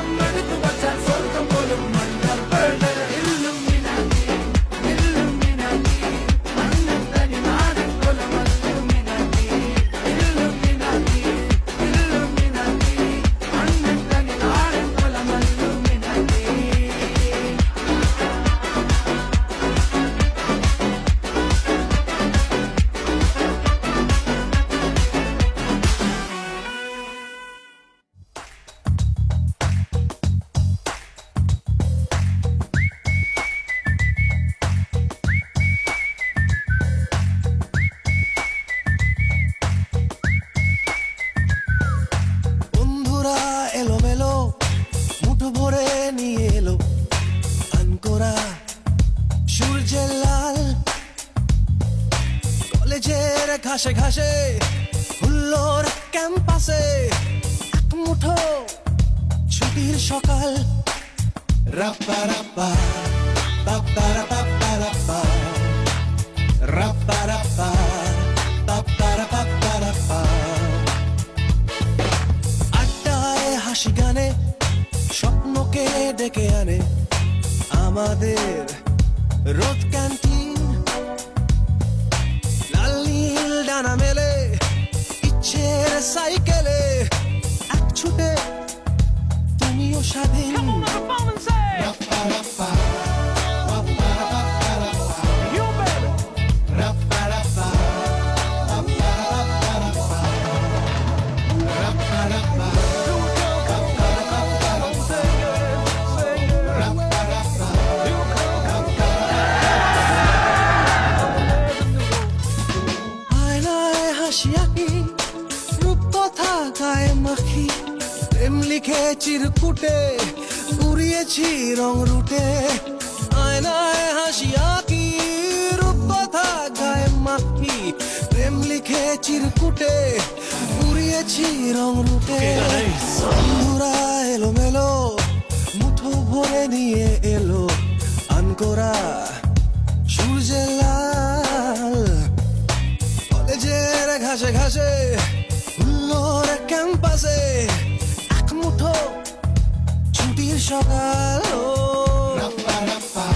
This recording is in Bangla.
Somebody provide সূর্যের লাল কলেজের ঘাসে ঘাসে, হুল্লোর ক্যাম্পাসে এক মুঠো ছুটির সকাল। রাপ্পা রাপ্পা পাপ্পা রাপ্পা রাপ্পা রাপ্পা রাপ্পা পাপ্পা রাপ্পা রাপ্পা আড্ডায় হাসি গানে স্বপ্নকে ডেকে আনে আমাদের রোদ ক্যান্টিন লাল নীল ডানা মেলে ইচ্ছের সাইকেলে এক ছুটে তুমিও স্বাধীন। রূপকথা মাখি প্রেম লিখে চিরকুটে উড়িয়েছি রং রুটে। আয়নায় হাসি আঁকি রূপকথা গায়ে মাখি প্রেম লিখে চিরকুটে উড়িয়েছি রং রুটে। বন্ধুরা এলো মেলো মুঠো ভরে নিয়ে এলো আনকোরা। সূর্যের লাল কলেজের ঘাসে ঘাসে সকাল ও রাপ্পা রাপ্পা